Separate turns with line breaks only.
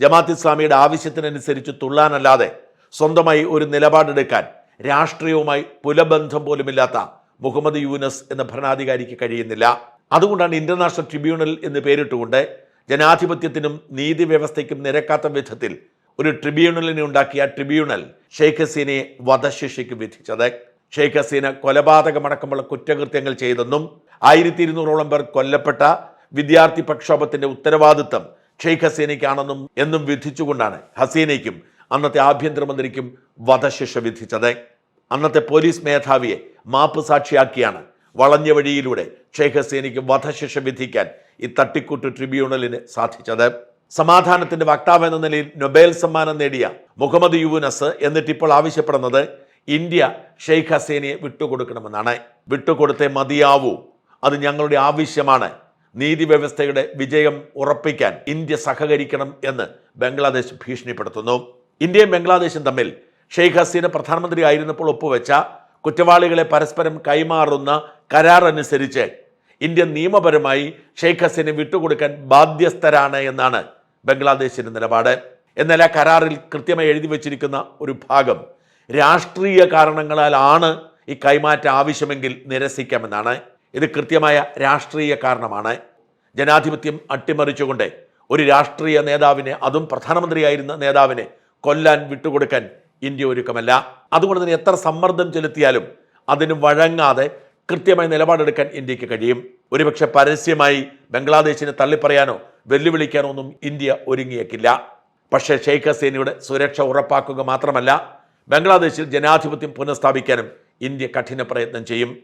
ജമാഅത്ത് ഇസ്ലാമിയുടെ ആവശ്യത്തിനനുസരിച്ച് തുള്ളാനല്ലാതെ സ്വന്തമായി ഒരു നിലപാടെടുക്കാൻ രാഷ്ട്രീയവുമായി പുലബന്ധം പോലുമില്ലാത്ത മുഹമ്മദ് യൂനസ് എന്ന ഭരണാധികാരിക്ക് കഴിയുന്നില്ല. അതുകൊണ്ടാണ് ഇന്റർനാഷണൽ ട്രിബ്യൂണൽ എന്ന് പേരിട്ടുകൊണ്ട് ജനാധിപത്യത്തിനും നീതി വ്യവസ്ഥയ്ക്കും നിരക്കാത്ത വിധത്തിൽ ഒരു ട്രിബ്യൂണലിനെ ഉണ്ടാക്കിയ ട്രിബ്യൂണൽ ഷെയ്ഖ് ഹസീനയെ വധശിക്ഷയ്ക്ക് വിധിച്ചത്. ഷെയ്ഖ് ഹസീന കൊലപാതകമടക്കമുള്ള കുറ്റകൃത്യങ്ങൾ ചെയ്തെന്നും ആയിരത്തി ഇരുന്നൂറോളം പേർ കൊല്ലപ്പെട്ട വിദ്യാർത്ഥി പ്രക്ഷോഭത്തിന്റെ ഉത്തരവാദിത്തം ഷെയ്ഖ് ഹസീനയ്ക്കാണെന്നും എന്നും വിധിച്ചുകൊണ്ടാണ് ഹസീനയ്ക്കും അന്നത്തെ ആഭ്യന്തരമന്ത്രിക്കും വധശിക്ഷ വിധിച്ചത്. അന്നത്തെ പോലീസ് മേധാവിയെ മാപ്പ് സാക്ഷിയാക്കിയാണ് വളഞ്ഞ വഴിയിലൂടെ ഷെയ്ഖ് ഹസീനയ്ക്ക് വധശിക്ഷ വിധിക്കാൻ ഈ തട്ടിക്കൂട്ട് ട്രിബ്യൂണലിന് സാധിച്ചത്. സമാധാനത്തിന്റെ വക്താവ് എന്ന നിലയിൽ നൊബേൽ സമ്മാനം നേടിയ മുഹമ്മദ് യുവനസ് എന്നിട്ട് ഇപ്പോൾ ആവശ്യപ്പെടുന്നത് ഇന്ത്യ ഷെയ്ഖ് ഹസീനയെ വിട്ടുകൊടുക്കണമെന്നാണ്. വിട്ടുകൊടുത്തേ മതിയാവൂ. അത് ഞങ്ങളുടെ ആവശ്യമാണ്. നീതി വ്യവസ്ഥയുടെ വിജയം ഉറപ്പിക്കാൻ ഇന്ത്യ സഹകരിക്കണം എന്ന് ബംഗ്ലാദേശ് ഭീഷണിപ്പെടുത്തുന്നു. ഇന്ത്യയും ബംഗ്ലാദേശും തമ്മിൽ ഷെയ്ഖ് ഹസീന പ്രധാനമന്ത്രി ആയിരുന്നപ്പോൾ ഒപ്പുവെച്ച കുറ്റവാളികളെ പരസ്പരം കൈമാറുന്ന കരാർ അനുസരിച്ച് ഇന്ത്യ നിയമപരമായി ഷെയ്ഖ് ഹസീനെ വിട്ടുകൊടുക്കാൻ ബാധ്യസ്ഥരാണ് എന്നാണ് ബംഗ്ലാദേശിന്റെ നിലപാട്. എന്നാൽ ആ കരാറിൽ കൃത്യമായി എഴുതി വച്ചിരിക്കുന്ന ഒരു ഭാഗം രാഷ്ട്രീയ കാരണങ്ങളാലാണ് ഈ കൈമാറ്റം ആവശ്യമെങ്കിൽ നിരസിക്കാമെന്നാണ്. ഇത് കൃത്യമായ രാഷ്ട്രീയ കാരണമാണ്. ജനാധിപത്യം അട്ടിമറിച്ചുകൊണ്ട് ഒരു രാഷ്ട്രീയ നേതാവിനെ അതും പ്രധാനമന്ത്രിയായിരുന്ന നേതാവിനെ കൊല്ലാൻ വിട്ടുകൊടുക്കാൻ ഇന്ത്യ ഒരുക്കമല്ല. അതുകൊണ്ട് തന്നെ എത്ര സമ്മർദ്ദം ചെലുത്തിയാലും അതിന് വഴങ്ങാതെ കൃത്യമായി നിലപാടെടുക്കാൻ ഇന്ത്യയ്ക്ക് കഴിയും. ഒരുപക്ഷെ പരസ്യമായി ബംഗ്ലാദേശിനെ തള്ളിപ്പറയാനോ വെല്ലുവിളിക്കാനോ ഒന്നും ഇന്ത്യ ഒരുങ്ങിയേക്കില്ല. പക്ഷേ ഷെയ്ഖ് ഹസീനയുടെ സുരക്ഷ ഉറപ്പാക്കുക മാത്രമല്ല ബംഗ്ലാദേശിൽ ജനാധിപത്യം പുനഃസ്ഥാപിക്കാനും ഇന്ത്യ കഠിന പ്രയത്നം ചെയ്യും.